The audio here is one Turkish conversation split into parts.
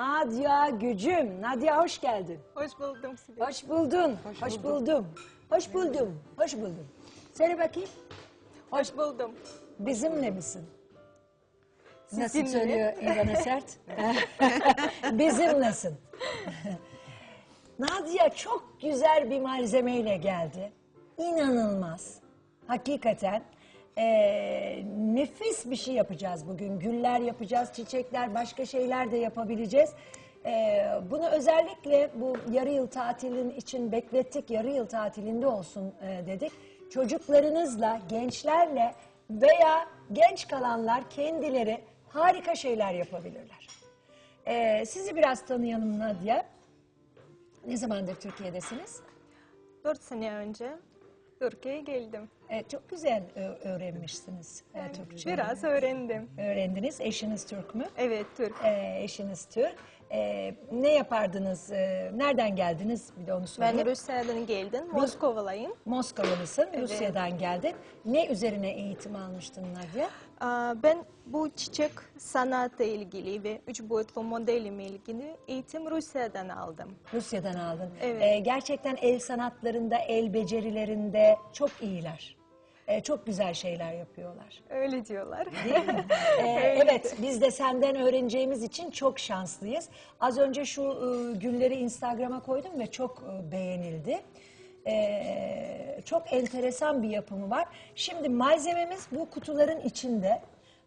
Nadia Gücüm. Nadia hoş geldin. Hoş buldum Sibel. Hoş buldun. Hoş, buldum. Hoş buldum. Hoş buldum. Söyle bakayım. Hoş buldum. Bizimle misin? Nasıl Sizinle. söylüyor İvana Sert? Bizimlesin. Nadia çok güzel bir malzemeyle geldi. İnanılmaz. Hakikaten eee, nefis bir şey yapacağız bugün. Güller yapacağız, çiçekler, başka şeyler de yapabileceğiz. Eee, bunu özellikle bu yarı yıl tatilin için beklettik. Yarı yıl tatilinde olsun eee, dedik. Çocuklarınızla, gençlerle veya genç kalanlar kendileri harika şeyler yapabilirler. Eee, sizi biraz tanıyalım Nadia. Ne zamandır Türkiye'desiniz? Dört sene önce Türkiye'ye geldim. E, çok güzel ö- öğrenmişsiniz e, Türkçe. Biraz öğrendim. Öğrendiniz. Eşiniz Türk mü? Evet Türk. E, eşiniz Türk. E, ne yapardınız? E, nereden geldiniz? Bir de onu söyleyeyim. Ben Rusya'dan geldim. Moskovalıyım. Moskovalısın. Rusya'dan geldin. Ne üzerine eğitim almıştın Nadia? Ben bu çiçek sanatla ilgili ve üç boyutlu modelimle ilgili eğitim Rusya'dan aldım. Rusya'dan aldın. Evet. E, gerçekten el sanatlarında, el becerilerinde çok iyiler. E, çok güzel şeyler yapıyorlar. Öyle diyorlar. Ee, evet, biz de senden öğreneceğimiz için çok şanslıyız. Az önce şu e, gülleri Instagram'a koydum ve çok e, beğenildi. Ee, çok enteresan bir yapımı var. Şimdi malzememiz bu kutuların içinde.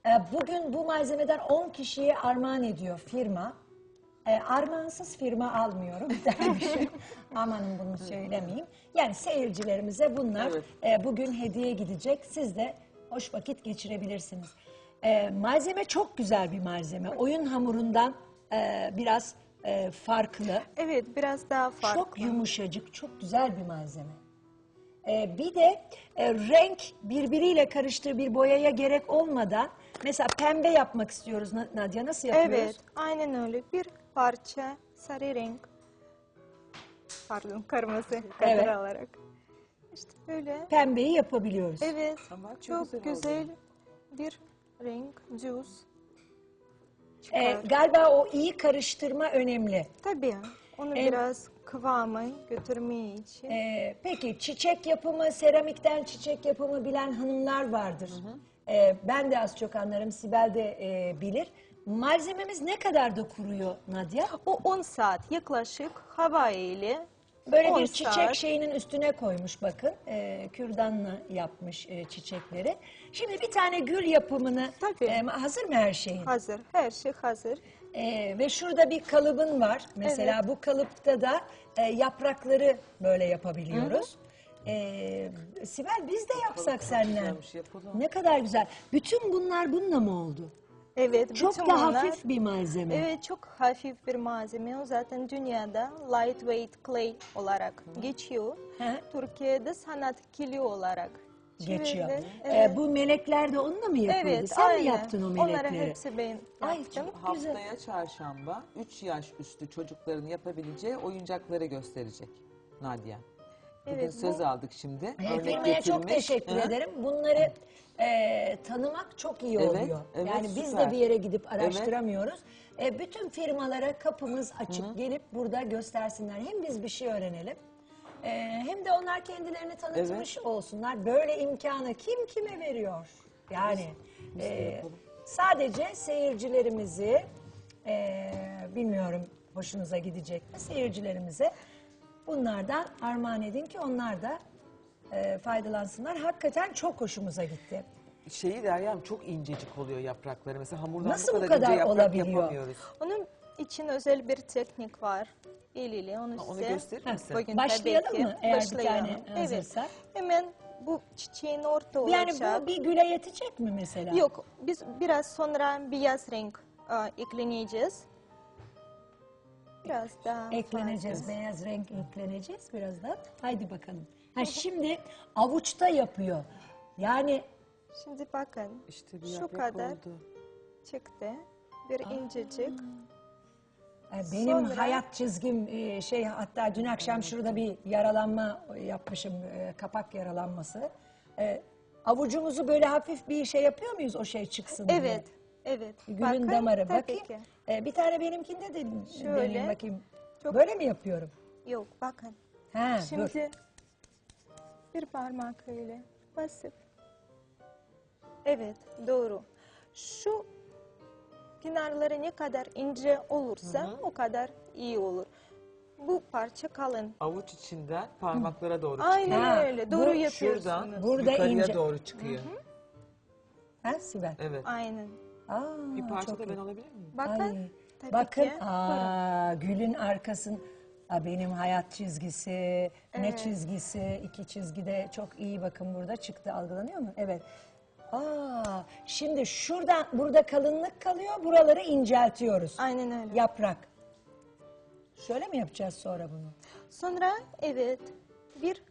Ee, bugün bu malzemeden 10 kişiye armağan ediyor firma. E, armağansız firma almıyorum dermişim. Amanın bunu söylemeyeyim. Yani seyircilerimize bunlar e, bugün hediye gidecek. Siz de hoş vakit geçirebilirsiniz. E, malzeme çok güzel bir malzeme. Oyun hamurundan e, biraz e, farklı. Evet biraz daha farklı. Çok yumuşacık, çok güzel bir malzeme. E, bir de e, renk birbiriyle karıştığı bir boyaya gerek olmadan mesela pembe yapmak istiyoruz Na- Nadia. Nasıl yapıyoruz? Evet aynen öyle. Bir parça sarı renk. Pardon kırmızı kadar Evet. alarak. İşte böyle. Pembeyi yapabiliyoruz. Evet. Ama çok çok güzel güzel bir renk, cüz. Ee, galiba o iyi karıştırma önemli. Tabii. Onu Em- biraz kıvamı götürmeye için. Ee, peki çiçek yapımı, seramikten çiçek yapımı bilen hanımlar vardır. Ee, ben de az çok anlarım, Sibel de e, bilir. Malzememiz ne kadar da kuruyor Nadia? O 10 saat yaklaşık hava ile Böyle 10 bir çiçek şeyinin üstüne koymuş bakın. Ee, kürdanla yapmış e, çiçekleri. Şimdi bir tane gül yapımını Tabii. e, hazır mı her şeyin? hazır. Her şey hazır. Ee, ve şurada bir kalıbın var. Mesela bu kalıpta da e, yaprakları böyle yapabiliyoruz. Ee, Sibel biz de yapsak senden. Ne kadar güzel. Bütün bunlar bununla mı oldu? Evet. Çok bütün da bunlar- hafif bir malzeme. Evet çok hafif bir malzeme. O zaten dünyada lightweight clay olarak geçiyor. Hı. Türkiye'de sanat kili olarak Geçiyor. çevrildi. Ee, Evet. bu melekler de onunla mı yapıldı? evet, Sen aynen. mi yaptın o melekleri? Onları hepsi ben Ay, yaptım. çok güzel. Haftaya çarşamba 3 yaş üstü çocukların yapabileceği oyuncakları gösterecek Nadia. Bugün Evet, söz bu- aldık şimdi. Örnek firmaya çok getirmiş. teşekkür Hı. ederim. Bunları e, tanımak çok iyi Evet, oluyor. evet, yani biz de bir yere gidip araştıramıyoruz. E, bütün firmalara kapımız açık gelip burada göstersinler. Hem biz bir şey öğrenelim. e, hem de onlar kendilerini tanıtmış olsunlar. Böyle imkanı kim kime veriyor? Yani e, sadece seyircilerimizi e, bilmiyorum hoşunuza gidecek mi seyircilerimize bunlardan armağan edin ki onlar da e, faydalansınlar. Hakikaten çok hoşumuza gitti. Şeyi Deryam çok incecik oluyor yaprakları. Mesela hamurdan Nasıl bu bu kadar, ince yaprak olabiliyor? yapamıyoruz. Onun için özel bir teknik var. El ile onu Ha, onu size gösterir misin? bugün Başlayalım tabii ki mı? Eğer bir başlayalım. tane hazırsa. Evet. Hemen bu çiçeğin orta Yani olacak. bu bir güle yetecek mi mesela? Yok, biz biraz sonra beyaz renk e, ekleyeceğiz. Biraz daha Ekleneceğiz, farklı. beyaz renk ekleneceğiz birazdan. Haydi bakalım. Ha şimdi avuçta yapıyor. Yani Şimdi bakın, İşte bir şu yaprak kadar oldu. çıktı. Bir incecik. e, benim Sonra- hayat çizgim e, şey hatta dün akşam şurada bir yaralanma yapmışım, e, kapak yaralanması. E, avucumuzu böyle hafif bir şey yapıyor muyuz o şey çıksın diye? Evet, Evet. Gülün bakın, damarı. tabii Bakayım. ki. Ee, bir tane benimkinde de Şöyle. bakayım. Çok- Böyle mi yapıyorum? Yok bakın. Ha, dur. Şimdi bir parmak öyle basıp. Evet doğru. Şu kenarları ne kadar ince olursa o kadar iyi olur. Bu parça kalın. Avuç içinden parmaklara doğru Aynen çıkıyor. Ha, öyle. bu Doğru Şuradan yapıyorsunuz. Burada yukarıya ince. doğru çıkıyor. Ha Sibel? Evet. Aynen. Aa, Bir parça çok da iyi. ben alabilir miyim? Bakın. Ay, Tabii bakın, ki. aa, gülün arkasın. Aa, benim hayat çizgisi, ne çizgisi, iki çizgi de çok iyi bakın burada çıktı algılanıyor mu? Evet. Aa, şimdi şuradan burada kalınlık kalıyor, buraları inceltiyoruz. Aynen öyle. Yaprak. Şöyle mi yapacağız sonra bunu? Sonra evet bir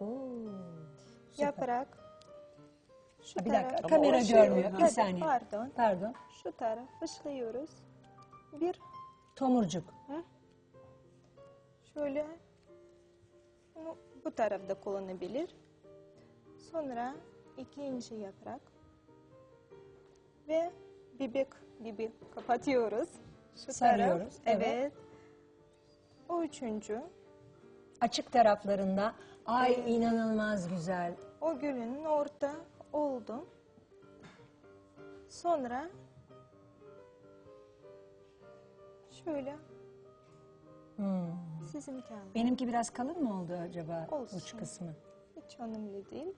Oo, süper. yaprak. Şu bir dakika taraf- kamera o şey- görmüyor. Bir Tabii, saniye. Pardon. Pardon. Şu taraf başlıyoruz. Bir Tomurcuk. Şöyle bunu bu tarafta kullanabilir. Sonra ikinci yaprak ve bebek gibi kapatıyoruz. Şu Sarıyoruz, taraf. evet. Evet. O üçüncü. Açık taraflarında. Ay inanılmaz güzel. O gülün orta oldu. Sonra şöyle Hmm. sizin kendi. Benimki biraz kalın mı oldu acaba Olsun. uç kısmı? Hiç önemli değil.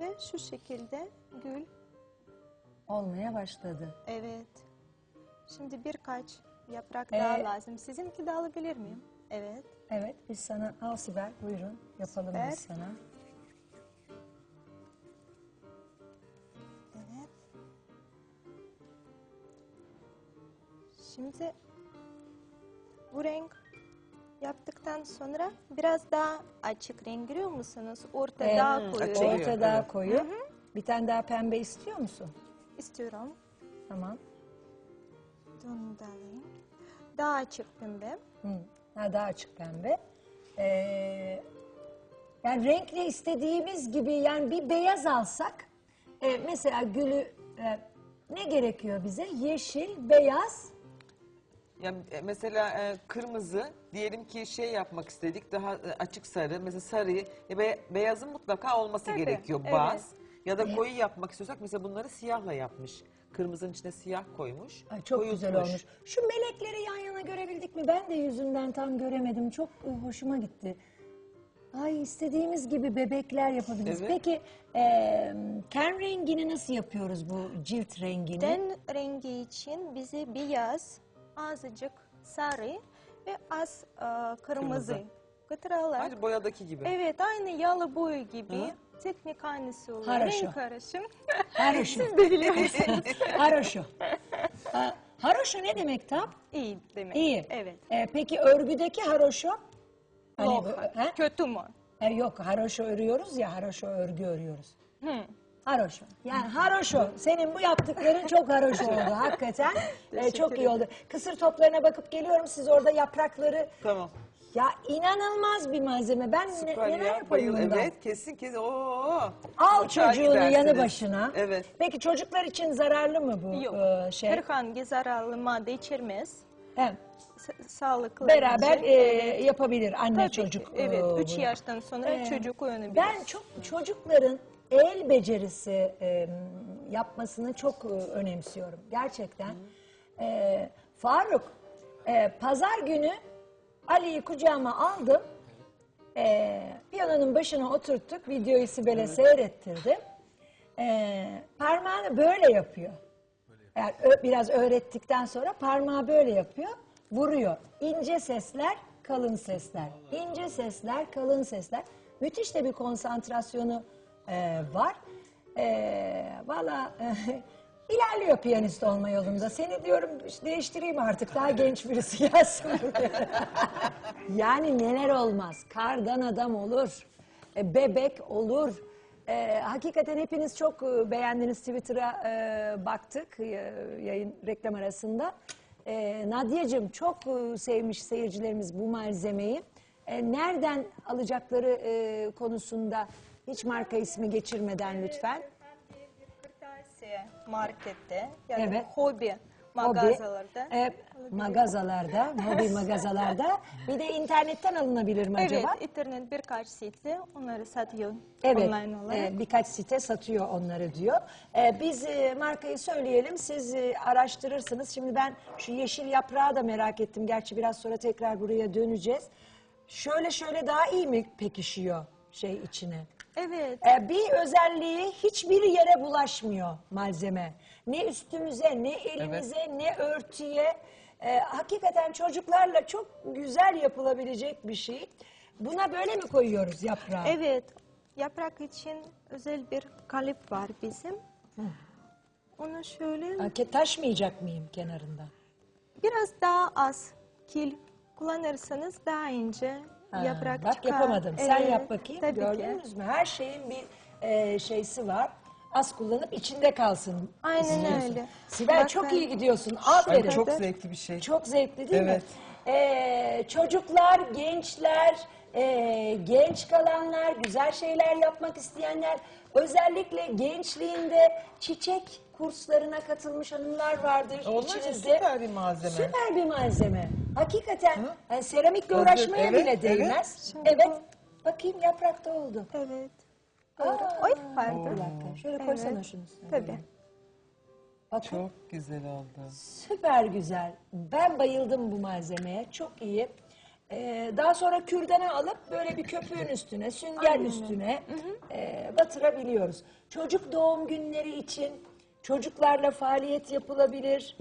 Ve şu şekilde gül. Olmaya başladı. Evet. Şimdi birkaç yaprak Ee, daha lazım. Sizinki de alabilir miyim? Evet. Evet biz sana al Sibel buyurun yapalım biz Süper. sana. Şimdi bu renk yaptıktan sonra biraz daha açık renk görüyor musunuz? Orta Ee, daha açık. koyu. Oluyor, Orta daha evet. koyu. Bir tane daha pembe istiyor musun? istiyorum. Tamam. Bunu da alayım. Daha açık pembe. Hı. Ha, daha açık pembe. Ee, yani renkli istediğimiz gibi yani bir beyaz alsak e, mesela gülü e, ne gerekiyor bize? Yeşil, beyaz. Yani e, mesela e, kırmızı diyelim ki şey yapmak istedik daha e, açık sarı mesela sarıyı e, be- beyazın mutlaka olması Tabii, gerekiyor evet. baz ya da koyu yapmak istiyorsak mesela bunları siyahla yapmış. Kırmızının içine siyah koymuş. Ay, çok güzel olmuş. Şu melekleri yan yana görebildik mi? Ben de yüzünden tam göremedim. Çok e, hoşuma gitti. Ay istediğimiz gibi bebekler yapabiliriz. Evet. Peki e, ten rengini nasıl yapıyoruz bu cilt rengini? Ten rengi için bize beyaz, azıcık sarı ve az e, kırmızı, Kırmızı. katıralar. Aynı boyadaki gibi. Evet aynı yağlı boya gibi. Teknik aynısı oluyor. Haroşo. Renk karışım. Haroşo. Siz de biliyorsunuz. Haroşo. Ha, haroşo ne demek tam? İyi demek. İyi. Evet. E, peki örgüdeki haroşo? Hani Yok, bu- ha? Kötü mü? E, yok haroşo örüyoruz ya haroşo örgü örüyoruz. Hı. Haroşo. Yani haroşo. Senin bu yaptıkların çok haroşo oldu hakikaten. E, çok iyi oldu. Kısır toplarına bakıp geliyorum. Siz orada yaprakları... Tamam. Ya inanılmaz bir malzeme. Ben ne, Süper neler ya. yaparım Bayıl. bundan? Evet kesin kesin. Oo. Al Uçağa çocuğunu yanı gidersiniz. başına. Evet. Peki çocuklar için zararlı mı bu Yok. e, şey? Herhangi zararlı madde içermez. He, Sa- sağlıklı. beraber e, yapabilir anne Tabii ki, çocuk. Evet. e, 3 bunu. yaştan sonra Ee, çocuk uyanabilir. Ben çok çocukların el becerisi e, yapmasını çok e, önemsiyorum. Gerçekten. E, Faruk, e, pazar günü Ali'yi kucağıma aldım. E, piyanonun başına oturttuk. Videoyu Sibel'e seyrettirdim. E, parmağını böyle yapıyor. Eğer ö- biraz öğrettikten sonra parmağı böyle yapıyor, vuruyor. İnce sesler, kalın sesler. İnce sesler, kalın sesler. Müthiş de bir konsantrasyonu e, var. E, Valla ilerliyor piyanist olma yolunda. Seni diyorum değiştireyim artık daha genç birisi gelsin buraya. yani neler olmaz. Kardan adam olur, e, bebek olur. E, hakikaten hepiniz çok e, beğendiniz Twitter'a e, baktık e, yayın reklam arasında. E, Nadia'cığım çok e, sevmiş seyircilerimiz bu malzemeyi. E, nereden alacakları e, konusunda hiç marka ismi geçirmeden lütfen. tavsiye markette ya da Evet. hobi Hobi, mağazalarda. e, magazalarda, hobi magazalarda. Bir de internetten alınabilir mi Evet, acaba? internet birkaç site onları satıyor Evet, online olarak. e, birkaç site satıyor onları diyor. E, biz e, markayı söyleyelim, siz e, araştırırsınız. Şimdi ben şu yeşil yaprağı da merak ettim. Gerçi biraz sonra tekrar buraya döneceğiz. Şöyle şöyle daha iyi mi pekişiyor şey içine? Evet. E, bir özelliği hiçbir yere bulaşmıyor malzeme. Ne üstümüze, ne elimize, ne örtüye. E, hakikaten çocuklarla çok güzel yapılabilecek bir şey. Buna böyle mi koyuyoruz yaprağı? Evet. Yaprak için özel bir kalıp var bizim. Onu şöyle Ha, ke- Taşmayacak mıyım kenarında? biraz daha az kil kullanırsanız daha ince Ha, yaprak bak çıkar. yapamadım. Sen Evet, yap bakayım. Tabii ki. Gördünüz mü? Her şeyin bir e, şeysi var. Az kullanıp içinde kalsın. Aynen istiyorsun. öyle. Sibel Bak çok ben- iyi gidiyorsun. Ay, Aferin. çok Evet. zevkli bir şey. Çok zevkli değil Evet. mi? Ee, çocuklar, gençler, e, genç kalanlar, güzel şeyler yapmak isteyenler, özellikle gençliğinde çiçek kurslarına katılmış hanımlar vardır Onlar için içinizde. süper bir malzeme. Süper bir malzeme. Hakikaten yani seramikle Hazır, uğraşmaya evet, bile evet. değmez. Evet. bu- Bakayım yaprakta oldu. Evet. Doğru. Oy Bir pardon. dakika. Şöyle Evet. koysana şunu. Tabii. Bakın. Çok güzel oldu. Süper güzel. Ben bayıldım bu malzemeye. Çok iyi. Ee, daha sonra kürdana alıp böyle bir köpüğün üstüne, sünger üstüne e, batırabiliyoruz. Çocuk doğum günleri için çocuklarla faaliyet yapılabilir.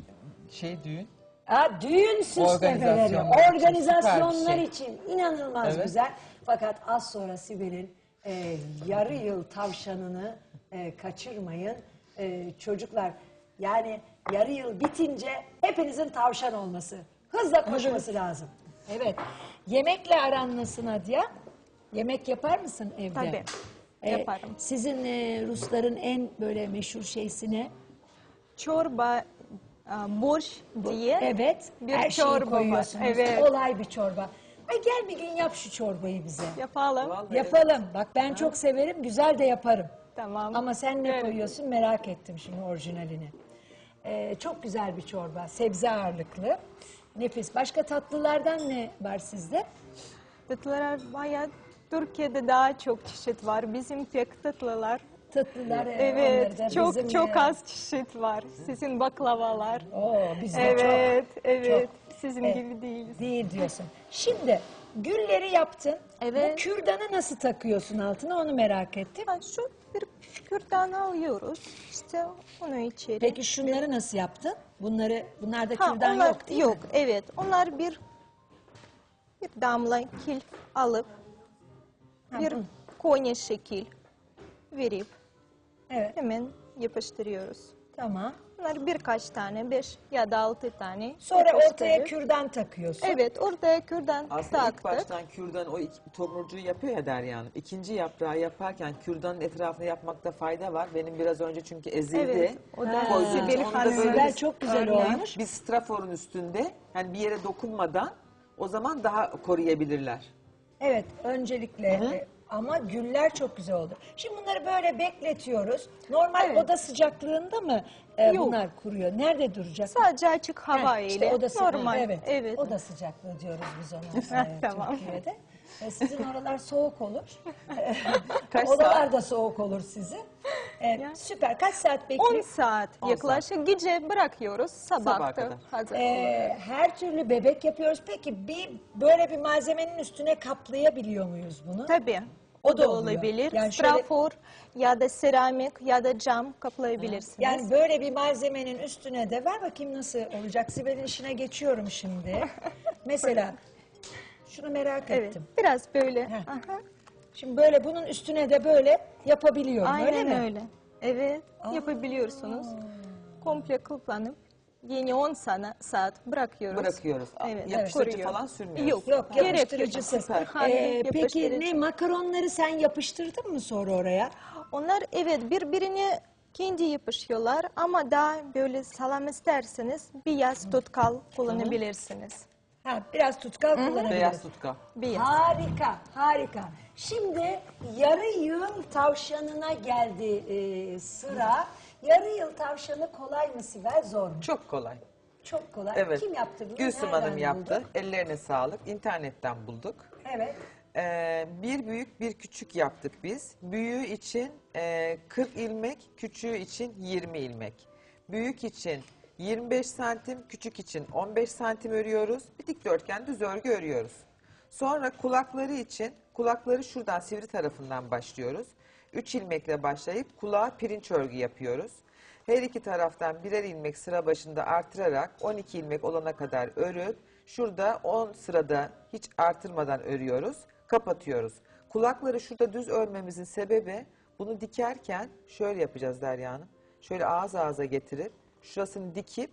Şey düğün. Ha, düğün süslemeleri, Organizasyonlar şey. için inanılmaz Evet. güzel. Fakat az sonra Sibel'in e, yarı yıl tavşanını e, kaçırmayın. E, çocuklar yani yarı yıl bitince hepinizin tavşan olması, hızla koşması lazım. Evet. Yemekle aran nasıl Nadia? Yemek yapar mısın evde? Tabii, E, yaparım. Sizin e, Rusların en böyle meşhur şeysi ne? Çorba, borş diye Evet. bir her şeyi çorba var. koyuyorsunuz. Evet. Kolay bir çorba. Ay gel bir gün yap şu çorbayı bize. yapalım. Vallahi Yapalım. Bak ben çok severim. Güzel de yaparım. Tamam. Ama sen ne Evet. koyuyorsun merak ettim şimdi orijinalini. Ee, çok güzel bir çorba. Sebze ağırlıklı. Nefis. Başka tatlılardan ne var sizde? Tatlılar bayağı Türkiye'de daha çok çeşit var. Bizim pek tatlılar. Tatlılar. e, Evet, çok bizim, çok e, az çeşit var. Sizin baklavalar. Oo, bizde Evet, çok. evet. çok. Sizin Evet. gibi değiliz. Değil diyorsun. Şimdi gülleri yaptın. Evet. Bu kürdanı nasıl takıyorsun altına onu merak ettim. Ha, Şu bir kürdan alıyoruz. İşte onu içeri. Peki şunları nasıl yaptın? Bunları bunlarda Ha, kürdan onlar, yok değil mi? Yok, evet. Onlar bir bir damla kil alıp bir konya şekil verip Evet. hemen yapıştırıyoruz. Tamam. Bunlar birkaç tane, beş ya da altı tane. Sonra ortaya kürdan takıyorsun. Evet, ortaya kürdan Aslında ilk taktık. baştan kürdan o iki, tomurcuğu yapıyor ya Derya Hanım. İkinci yaprağı yaparken kürdanın etrafını yapmakta fayda var. Benim biraz önce çünkü ezildi. Evet, o da Koyduğum Sibel için onu da Hanım'ın böyle Sibel bir çok güzel örneğin olmuş. Bir straforun üstünde yani bir yere dokunmadan o zaman daha koruyabilirler. Evet, öncelikle e, ama güller çok güzel oldu. Şimdi bunları böyle bekletiyoruz. Normal Evet. oda sıcaklığında mı e, Yok. bunlar kuruyor? Nerede duracak? Sadece açık hava Heh, ile işte oda sı- normal. Evet. evet. Oda sıcaklığı diyoruz biz ona e, Tamam. Türkiye'de. E, sizin oralar soğuk olur. Kaç Odalar da soğuk olur sizin. E, süper. Kaç saat 10 bekliyor? saat yaklaşık gece bırakıyoruz. Sabaha Sabah kadar. da hazır oluyor. her türlü bebek yapıyoruz. Peki bir böyle bir malzemenin üstüne kaplayabiliyor muyuz bunu? Tabii. O da oluyor. olabilir. Yani şöyle- Strafor ya da seramik ya da cam kaplayabilirsiniz. Yani böyle bir malzemenin üstüne de ver bakayım nasıl olacak. Sibel'in işine geçiyorum şimdi. Mesela şunu merak evet. ettim. Biraz böyle. Heh. Aha. Şimdi böyle bunun üstüne de böyle yapabiliyorum öyle Aynen mi? öyle. Evet. Yapabiliyorsunuz. Komple kullanıp yeni 10 sana, saat bırakıyoruz. Bırakıyoruz. Evet. Yapıştırıcı kuruyor. falan sürmüyoruz. Yok. Yok Gerek yapıştırıcısız. Ee, peki Yapıştırıcı. ne makaronları sen yapıştırdın mı sonra oraya? Onlar evet birbirine kendi yapışıyorlar ama daha böyle salam isterseniz bir yaz tutkal kullanabilirsiniz. Ha, biraz tutkal kullanabiliriz. Beyaz yaz. Harika, harika. Şimdi yarı yıl tavşanına geldi e, sıra. Yarı yıl tavşanı kolay mı Sibel zor mu? Çok kolay. Çok kolay. Evet. Kim yaptı bunu? Gülsüm Nereden Hanım yaptı. buldun? Ellerine sağlık. İnternetten bulduk. Evet. Ee, bir büyük bir küçük yaptık biz. Büyüğü için e, 40 ilmek, küçüğü için 20 ilmek. Büyük için 25 santim, küçük için 15 santim örüyoruz. Bir dikdörtgen düz örgü örüyoruz. Sonra kulakları için kulakları şuradan sivri tarafından başlıyoruz. 3 ilmekle başlayıp kulağa pirinç örgü yapıyoruz. Her iki taraftan birer ilmek sıra başında artırarak 12 ilmek olana kadar örüp şurada 10 sırada hiç artırmadan örüyoruz, kapatıyoruz. Kulakları şurada düz örmemizin sebebi bunu dikerken şöyle yapacağız Derya Hanım. Şöyle ağız ağza getirip şurasını dikip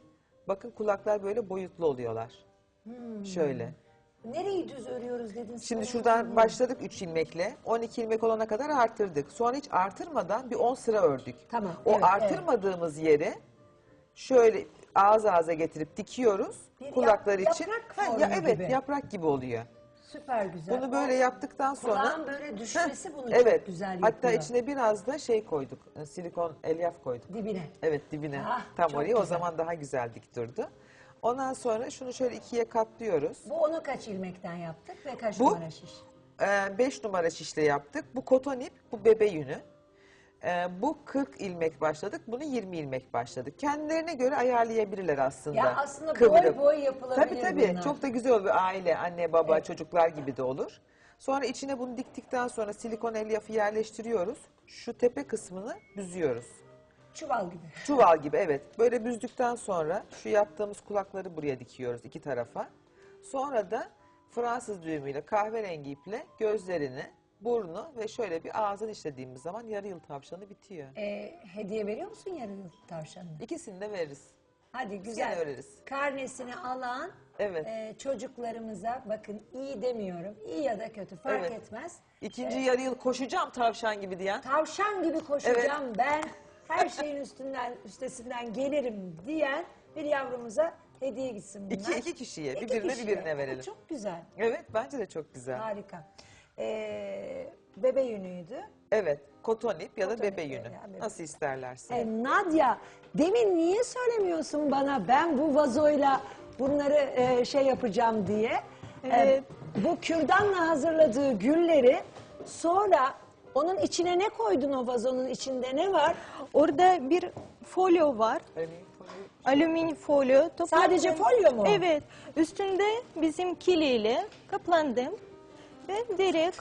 bakın kulaklar böyle boyutlu oluyorlar. Şöyle. Nereyi düz örüyoruz dedin? Şimdi şuradan başladık 3 ilmekle. 12 ilmek olana kadar artırdık. Sonra hiç artırmadan bir 10 sıra ördük. Tamam, O evet, artırmadığımız yeri şöyle ağız ağza getirip dikiyoruz. Bir Kulaklar yap- için. yaprak formu ya evet, gibi. yaprak gibi oluyor. Süper güzel. Bunu böyle O yaptıktan sonra Kulağın böyle düşmesi bunu evet. çok güzel Hatta yapıyor. içine biraz da şey koyduk. e, Silikon elyaf koyduk. Dibine. Evet dibine. Ah, Tam çok oraya o güzel. zaman daha güzel dik durdu. Ondan sonra şunu şöyle ikiye katlıyoruz. Bu onu kaç ilmekten yaptık ve kaç Bu- numara şiş? 5 numara şişle yaptık. Bu koton ip, bu bebe yünü. Ee, bu 40 ilmek başladık, bunu 20 ilmek başladık. Kendilerine göre ayarlayabilirler aslında. Ya aslında boy boy yapılabilir Tabii tabii, bunlar. çok da güzel olur. Aile, anne, baba, çocuklar gibi de olur. Sonra içine bunu diktikten sonra silikon elyafı yerleştiriyoruz. Şu tepe kısmını büzüyoruz. Çuval gibi. Çuval gibi evet. Böyle büzdükten sonra şu yaptığımız kulakları buraya dikiyoruz iki tarafa. Sonra da Fransız düğümüyle kahverengi iple gözlerini, burnu ve şöyle bir ağzını işlediğimiz zaman yarı yıl tavşanı bitiyor. Ee, hediye veriyor musun yarı yıl tavşanına? İkisini de veririz. Hadi güzel. Öreriz. Karnesini alan Evet. e, çocuklarımıza bakın iyi demiyorum. iyi ya da kötü fark Evet. etmez. İkinci yarı yıl koşacağım tavşan gibi diyen. Tavşan gibi koşacağım ben. Her şeyin üstünden üstesinden gelirim diyen bir yavrumuza hediye gitsin bunlar. İki, iki kişiye, İki bir birine bir kişiye. birine verelim. Çok güzel. Evet bence de çok güzel. Harika. Ee, bebe yünüydü. Evet koton ip ya da Koton bebe yünü. ya, bebe. Nasıl isterlerse. Ee, Nadia, demin niye söylemiyorsun bana ben bu vazoyla bunları e, şey yapacağım diye? Ee, Evet. bu kürdanla hazırladığı gülleri sonra onun içine ne koydun o vazonun içinde ne var? Orada bir folyo var. Alüminyum folyo. Topladım. Sadece folyo mu? Evet. Üstünde bizim kiliyle kaplandım. Ve direkt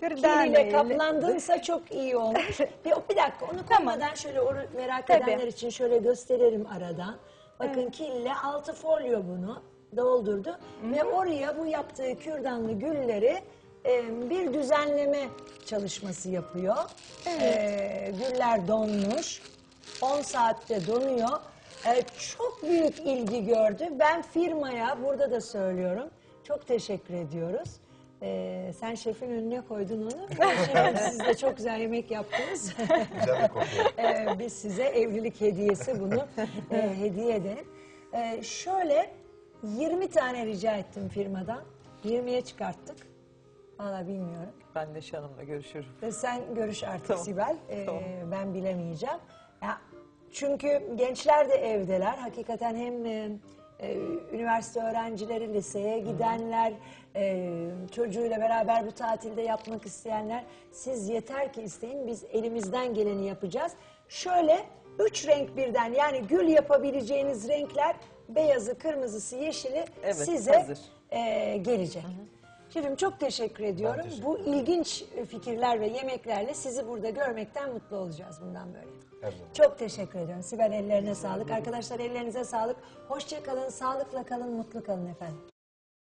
kürdanla Kiliyle kaplandınsa çok iyi olmuş. bir, bir dakika onu koymadan şöyle onu merak Tabii. edenler için şöyle gösterelim aradan. Bakın kille altı folyo bunu doldurdu ve oraya bu yaptığı kürdanlı gülleri e, bir düzenleme çalışması yapıyor. E, güller donmuş. 10 saatte donuyor. E, çok büyük ilgi gördü. Ben firmaya burada da söylüyorum. Çok teşekkür ediyoruz. E, sen şefin önüne koydun onu. Şimdi siz de çok güzel yemek yaptınız. Güzel bir. Ee, biz size evlilik hediyesi bunu e, hediye edelim. Ee, şöyle 20 tane rica ettim firmadan. 20'ye çıkarttık. Valla bilmiyorum. Ben de Hanım'la görüşürüm. Ve sen görüş artık Tamam, Sibel. Ee, tamam. Ben bilemeyeceğim. Ya, çünkü gençler de evdeler. Hakikaten hem e, e, üniversite öğrencileri, liseye gidenler, e, çocuğuyla beraber bu tatilde yapmak isteyenler. Siz yeter ki isteyin biz elimizden geleni yapacağız. Şöyle üç renk birden yani gül yapabileceğiniz renkler beyazı, kırmızısı, yeşili Evet, size hazır. e, gelecek. Şefim çok teşekkür ediyorum. teşekkür Bu ilginç fikirler ve yemeklerle sizi burada görmekten mutlu olacağız bundan böyle. Her zaman. Çok teşekkür ediyorum. Sibel ellerine sağlık. Arkadaşlar ellerinize sağlık. Hoşça kalın, sağlıkla kalın, mutlu kalın efendim.